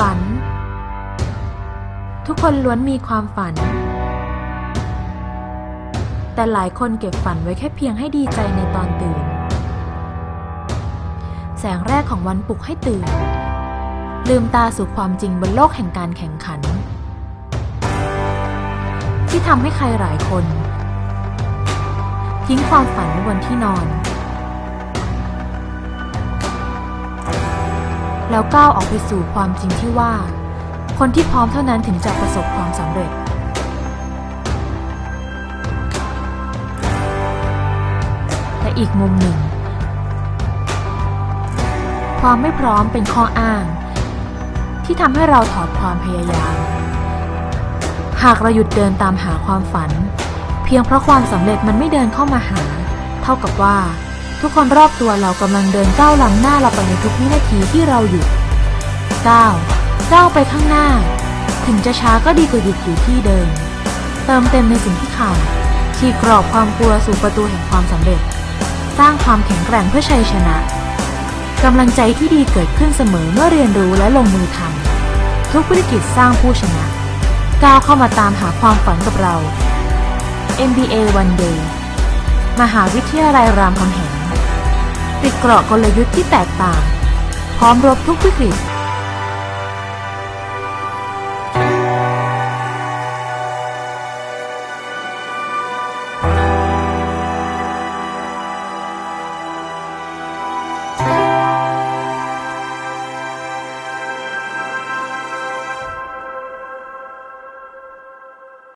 ฝัน ทุกคนล้วนมีความฝัน แต่หลายคนเก็บฝันไว้แค่เพียงให้ดีใจในตอนตื่น แสงแรกของวันปลุกให้ตื่น ลืมตาสู่ความจริงบนโลกแห่งการแข่งขัน ที่ทำให้ใครหลายคน ทิ้งความฝันไว้บนที่นอน แล้วก้าวออกไปสู่ความจริงที่ว่า คนที่พร้อมเท่านั้นถึงจะประสบความสำเร็จแต่อีกมุมหนึ่ง ความไม่พร้อมเป็นข้ออ้าง ที่ทำให้เราถอดความพยายาม หากเราหยุดเดินตามหาความฝัน เพียงเพราะความสำเร็จมันไม่เดินเข้ามาหา เท่ากับว่า ทุกคนรอบตัวเรากำลังเดินก้าวล้ำหน้าเราไปในทุกวินาทีที่เราหยุดก้าวก้าวไปข้างหน้า ถึงจะช้าก็ดีกว่าหยุดอยู่ที่เดิม เติมเต็มในสิ่งที่ขาดฉีกกรอบความกลัวสู่ประตูแห่งความสำเร็จ สร้างความแข็งแกร่งเพื่อชัยชนะกำลังใจที่ดีเกิดขึ้นเสมอเมื่อเรียนรู้และลงมือทำทุกธุรกิจสร้างผู้ชนะก้าวเข้ามาตามหาความฝันกับเรา MBA One Day มหาวิทยาลัยรามคำแหง ติดเกราะกลยุทธ์ที่แตกต่าง พร้อมรบทุกวิกฤต